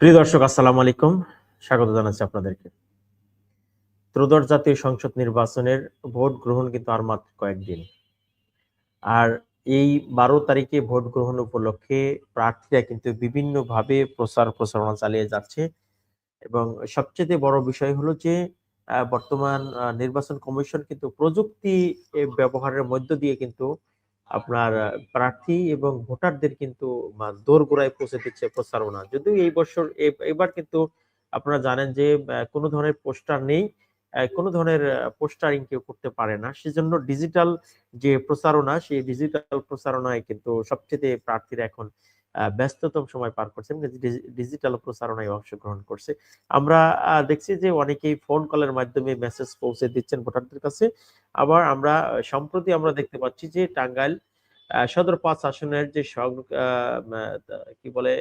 প্রিয় দর্শক, আসসালামু আলাইকুম। স্বাগত জানাচ্ছি আপনাদেরকে। ত্রয়োদশ জাতীয় সংসদ নির্বাচনের ভোট গ্রহণ কিন্তু আর মাত্র কয়েকদিন। আর এই বারো তারিখে ভোট গ্রহণ উপলক্ষে প্রার্থীরা কিন্তু বিভিন্নভাবে প্রচার প্রচারণা চালিয়ে যাচ্ছে। এবং সবচেয়ে বড় বিষয় হলো যে বর্তমান নির্বাচন কমিশন কিন্তু প্রযুক্তি ব্যবহারের মধ্য দিয়ে কিন্তু আপনার প্রার্থী এবং ভোটারদের কিন্তু দোরগোড়ায় পৌঁছে দিচ্ছে প্রচারণা। যদিও এই বছর এবার কিন্তু আপনারা জানেন যে কোনো ধরনের পোস্টার নেই কোনো ধরনের পোস্টারিং কেউ করতে পারে না। সেজন্য ডিজিটাল যে প্রচারণা সেই ডিজিটাল প্রচারণায় কিন্তু সবচেয়ে প্রার্থীরা এখন ব্যস্ততম সময় পার করছে। এবং ডিজিটাল প্রচারণায় অংশগ্রহণ করছে। আমরা দেখছি যে অনেকেই ফোন কলের মাধ্যমে মেসেজ পৌঁছে দিচ্ছেন ভোটারদের কাছে। আবার আমরা, সম্প্রতি আমরা দেখতে পাচ্ছি যে টাঙ্গাইল সদর পাঁচ আসনের যে কি বলে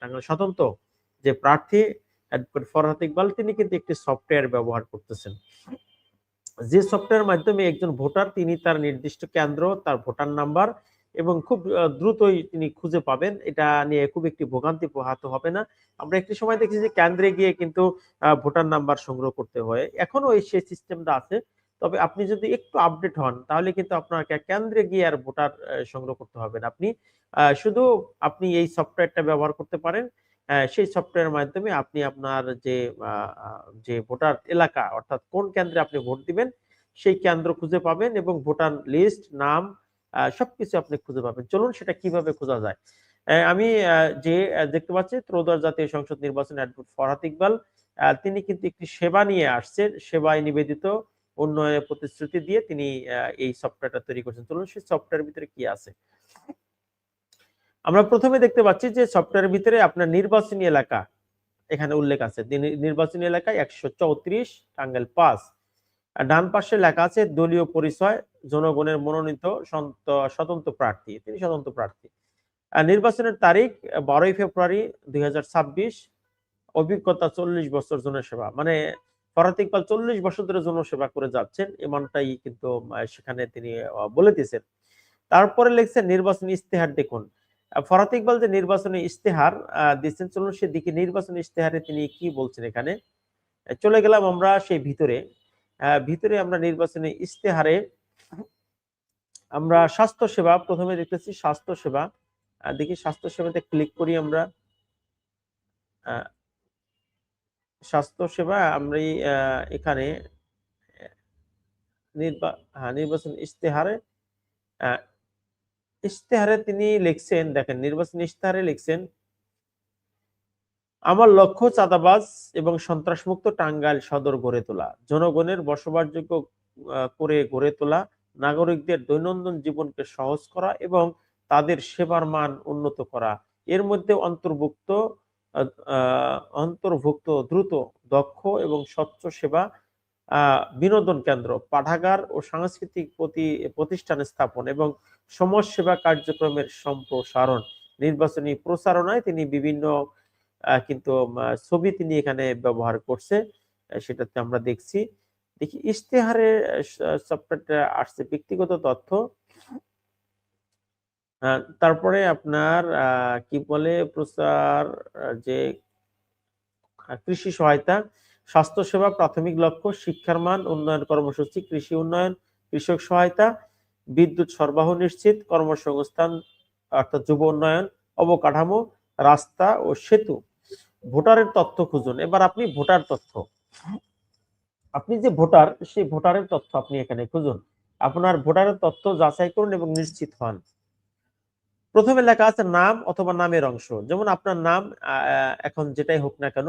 টাঙ্গাইল স্বতন্ত্র যে প্রার্থী অ্যাডভোকেট ফরহাদ ইকবাল, তিনি কিন্তু একটি সফটওয়্যার ব্যবহার করতেছেন। যে সফটওয়্যার মাধ্যমে একজন ভোটার, তিনি তার নির্দিষ্ট কেন্দ্র, তার ভোটার নাম্বার এবং খুব দ্রুতই তিনি খুঁজে পাবেন। এটা নিয়ে খুব একটি ভোগান্তি পোহাতে হবে না। আমরা একটি সময় দেখি যে কেন্দ্রে গিয়ে কিন্তু ভোটার নাম্বার সংগ্রহ করতে হয়। এখনও এই সেই সিস্টেমটা আছে। তবে আপনি যদি একটু আপডেট হন, তাহলে কিন্তু আপনাকে কেন্দ্রে গিয়ে আর ভোটার সংগ্রহ করতে হবে না। আপনি শুধু আপনি এই সফটওয়্যারটা ব্যবহার করতে পারেন। সেই সফটওয়্যারের মাধ্যমে আপনি আপনার যে যে ভোটার এলাকা, অর্থাৎ কোন কেন্দ্রে আপনি ভোট দিবেন, সেই কেন্দ্র খুঁজে পাবেন এবং ভোটার লিস্ট, নাম সবকিছু আপনি খুঁজে পাবেন। চলুন সেটা কীভাবে খোঁজা যায়। আমি যে দেখতে পাচ্ছি, ত্রয়োদশ জাতীয় সংসদ নির্বাচন অ্যাডভোকেট ফরহাদ ইকবাল তিনি কিন্তু একটি সেবা নিয়ে আসছেন, সেবায় নিবেদিত উন্নয়নের প্রতিশ্রুতি দিয়ে তিনি এই সফটওয়্যারটা তৈরি করছেন। চলুন সেই সফটওয়্যারের ভিতরে কি আছে। আমরা প্রথমে দেখতে পাচ্ছি যে সফটওয়্যারের ভিতরে আপনার নির্বাচনী এলাকা এখানে উল্লেখ আছে। নির্বাচনী এলাকায় একশো চৌত্রিশ টাঙ্গাইল পাঁচ ডান পাশে লেখা আছে, দলীয় পরিচয়, জনগণের মনোনীত স্বতন্ত্র প্রার্থী। তিনি স্বতন্ত্র প্রার্থী। নির্বাচনের তারিখ, বারোই ফেব্রুয়ারি দুই হাজার ছাব্বিশ, অভিজ্ঞতা চল্লিশ বছর জনসেবা। মানে ফরাত ইকবাল চল্লিশ বছর ধরে জনসেবা করে যাচ্ছেন এমনটাই কিন্তু সেখানে তিনি বলে দিয়েছেন। তারপরে লিখছেন, নির্বাচনী ইস্তেহার দেখুন। ফরাত ইকবাল যে নির্বাচনী ইস্তেহার দিচ্ছেন, চলুন সেদিকে নির্বাচনী ইস্তেহারে তিনি কি বলছেন এখানে? চলে গেলাম আমরা সেই ভিতরে। ভিতরে আমরা নির্বাচনী ইস্তেহারে আমরা স্বাস্থ্য সেবা প্রথমে দেখতেছি স্বাস্থ্য সেবা দেখি স্বাস্থ্য সেবাতে ক্লিক করি আমরা। স্বাস্থ্য সেবা আমরা এখানে হ্যাঁ, নির্বাচন ইস্তেহারে আহ, ইস্তেহারে তিনি লিখছেন দেখেন নির্বাচন ইস্তেহারে লিখছেন আমার লক্ষ্য চাঁদাবাজ এবং সন্ত্রাসমুক্ত টাঙ্গাইল সদর গড়ে তোলা, জনগণের বসবাসযোগ্য করে গড়ে তোলা, নাগরিকদের দৈনন্দিন জীবনকে সহজ করা এবং তাদের সেবার মান উন্নত করা। এর মধ্যে অন্তর্ভুক্ত অন্তর্ভুক্ত দ্রুত, দক্ষ এবং স্বচ্ছ সেবা বিনোদন কেন্দ্র, পাঠাগার ও সাংস্কৃতিক প্রতি- প্রতিষ্ঠান স্থাপন এবং সমাজ সেবা কার্যক্রমের সম্প্রসারণ। নির্বাচনী প্রচারণায় তিনি বিভিন্ন কিন্তু ছবি তিনি এখানে ব্যবহার করছে সেটাতে আমরা দেখছি। দেখি, ইশতেহারে সফটওয়্যারটা আসছে, ব্যক্তিগত তথ্য। তারপরে আপনার কি বলে, প্রচার যে কৃষি সহায়তা, স্বাস্থ্যসেবা, প্রাথমিক লক্ষ্য, শিক্ষার মান, উন্নয়ন কর্মসূচি, কৃষি উন্নয়ন, কৃষক সহায়তা, বিদ্যুৎ সরবরাহ নিশ্চিত, কর্মসংস্থান, অর্থাৎ যুব উন্নয়ন, অবকাঠামো, রাস্তা ও সেতু। ভোটারের তথ্য খুঁজুন। এবার আপনি ভোটার তথ্য। আপনি যে ভোটার, সেই ভোটারের তথ্য আপনি এখানে খুঁজুন। আপনার ভোটারের তথ্য যাচাই করুন এবং নিশ্চিত হন। প্রথমে লেখা আছে নাম অথবা নামের অংশ। যেমন আপনার নাম এখন যেটাই হোক না কেন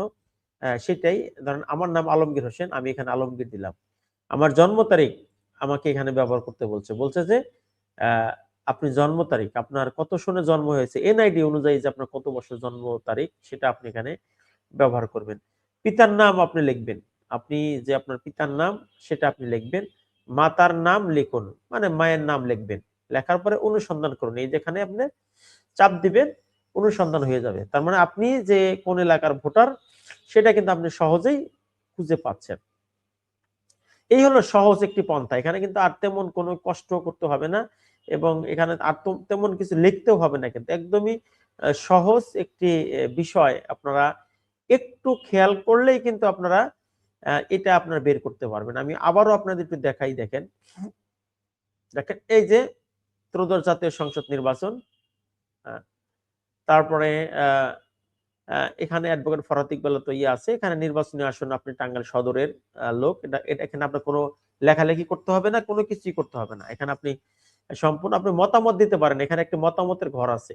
সেটাই ধরেন আমার নাম আলমগীর হোসেন, আমি এখানে আলমগীর দিলাম। আমার জন্ম তারিখ আমাকে এখানে ব্যবহার করতে বলছে। বলছে যে আপনি জন্ম তারিখ, আপনার কত সনে জন্ম হয়েছে এনআইডি অনুযায়ী যে আপনার কত বছর জন্ম তারিখ, সেটা আপনি এখানে ব্যবহার করবেন। পিতার নাম আপনি লিখবেন। আপনি যে আপনার পিতার নাম, সেটা আপনি লিখবেন। মাতার নাম লিখুন মানে মায়ের নাম লিখবেন। লেখার পরে অনুসন্ধান করুন। এই যেখানে আপনি চাপ দিবেন, অনুসন্ধান হয়ে যাবে। তার মানে আপনি যে কোন এলাকার ভোটার, সেটা কিন্তু আপনি সহজেই খুঁজে পাচ্ছেন। এই হলো সহজ একটি পন্থা। এখানে কিন্তু আর তেমন কোনো কষ্ট করতে হবে না। এবং এখানে আর তেমন কিছু লিখতেও হবে না কিন্তু একদমই সহজ একটি বিষয় আপনারা একটু খেয়াল করলেই কিন্তু আপনারা এটা আপনারা বের করতে পারবেন। আমি আবারও আপনাদের একটু দেখাই দেখেন। দেখেন, এই যে ত্রয়োদশ জাতীয় সংসদ নির্বাচন তারপরে এখানে অ্যাডভোকেট ফরাত ইকবাল তো ইয়ে আছে। এখানে নির্বাচনী আসন আপনি টাঙ্গাইল সদরের লোক। এটা এটা এখানে আপনার কোনো লেখালেখি করতে হবে না, কোনো কিছুই করতে হবে না। এখানে আপনি সম্পূর্ণ আপনি মতামত দিতে পারেন। এখানে একটি মতামতের ঘর আছে।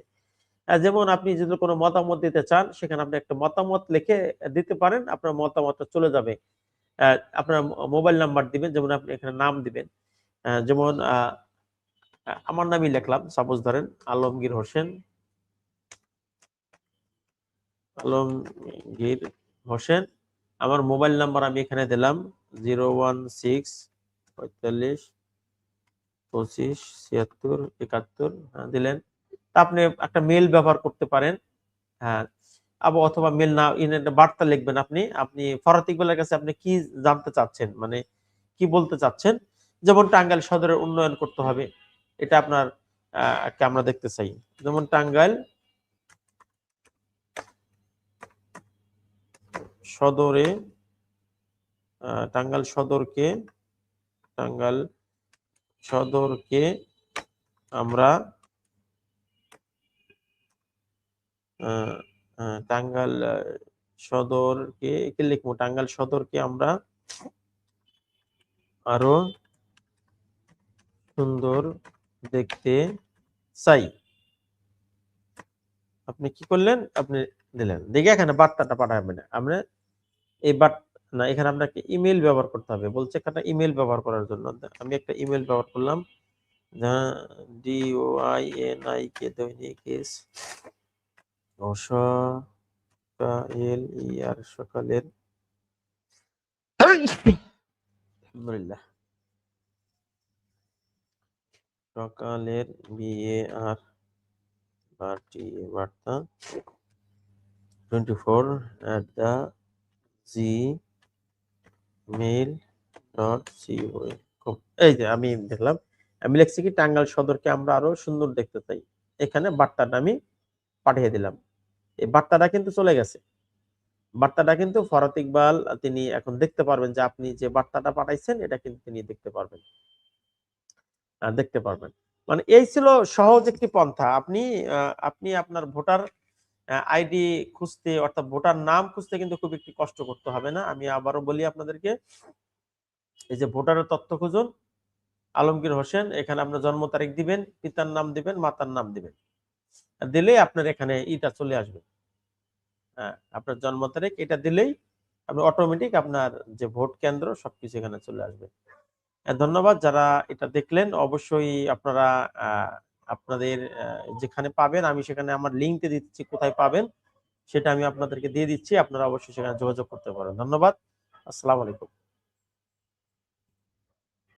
যেমন আপনি যদি কোনো মতামত দিতে চান, সেখানে আপনি একটা মতামত লিখে দিতে পারেন, আপনার মতামতটা চলে যাবে। আপনার মোবাইল নাম্বার দিবেন, যেমন আপনি এখানে নাম দিবেন। যেমন আমার নামই লিখলাম, সাপোজ ধরেন আলমগীর হোসেন। আলমগীর হোসেন, আমার মোবাইল নাম্বার আমি এখানে দিলাম, জিরো ওয়ান সিক্স পঁয়তাল্লিশ পঁচিশ ছিয়াত্তর একাত্তর হ্যাঁ, দিলেন। তা আপনি একটা মেল ব্যবহার করতে পারেন হ্যাঁ আবার অথবা মেল না বার্তা লিখবেন আপনি আপনি ফরাত ইকবালের কাছে আপনি কি জানতে চাচ্ছেন মানে কি বলতে চাচ্ছেন? যেমন টাঙ্গাইল সদরের উন্নয়ন করতে হবে এটা আপনার আমরা দেখতে চাই। যেমন টাঙ্গাইল সদরে আহ, টাঙ্গাইল সদরকে টাঙ্গাইল সদরকে আমরা আহ, সদরকে কি লিখব। টাঙ্গাইল সদরকে আমরা আরও সুন্দর দেখতে চাই। আপনি কি করলেন? আপনি দিলেন। দেখে এখানে বার্তাটা পাঠাবেন। আমরা এই বার্তা না, এখানে আপনাকে ইমেল ব্যবহার করতে হবে। বলছে একটা ইমেল ব্যবহার করার জন্য। আমি একটা ইমেল ব্যবহার করলাম। ডি এন আই কে দৈনিক এস সকালের। আলহামদুলিল্লাহ। সকালের বিয়ে আর বার্টি বার্তা। Twenty four at the Gmail dot co এই যে আমি দেখলাম, আমি লিখছি কি টাঙ্গাইল সদরকে আমরা আরও সুন্দর দেখতে চাই। এখানে বার্তাটা আমি পাঠিয়ে দিলাম। এই বার্তাটা কিন্তু চলে গেছে। বার্তাটা কিন্তু ফরাত ইকবাল তিনি এখন দেখতে পারবেন যে আপনি যে বার্তাটা পাঠাইছেন, এটা কিন্তু তিনি দেখতে পারবেন। দেখতে পারবেন। মানে এই ছিল সহজ একটি পন্থা। আপনি আপনি আপনার ভোটার আইডি খুঁজতে অর্থাৎ ভোটার নাম খুঁজতে কিন্তু খুব একটি কষ্ট করতে হবে না। আমি আবারও বলি আপনাদেরকে এই যে ভোটারের তথ্য খুঁজুন। আলমগীর হোসেন এখানে আপনার জন্ম তারিখ দিবেন পিতার নাম দিবেন মাতার নাম দিবেন। দিলেই আপনার এখানে ইটা চলে আসবে। হ্যাঁ আপনার জন্ম তারিখ এটা দিলেই আপনি অটোমেটিক আপনার যে ভোট কেন্দ্র সবকিছু এখানে চলে আসবে। আহ, ধন্যবাদ। যারা এটা দেখলেন অবশ্যই আপনারা আপনাদের যেখানে পাবেন, আমি সেখানে আমার লিঙ্কতে দিচ্ছি কোথায় পাবেন, সেটা আমি আপনাদেরকে দিয়ে দিচ্ছি। আপনারা অবশ্যই সেখানে যোগাযোগ করতে পারেন। ধন্যবাদ। আসসালামু আলাইকুম।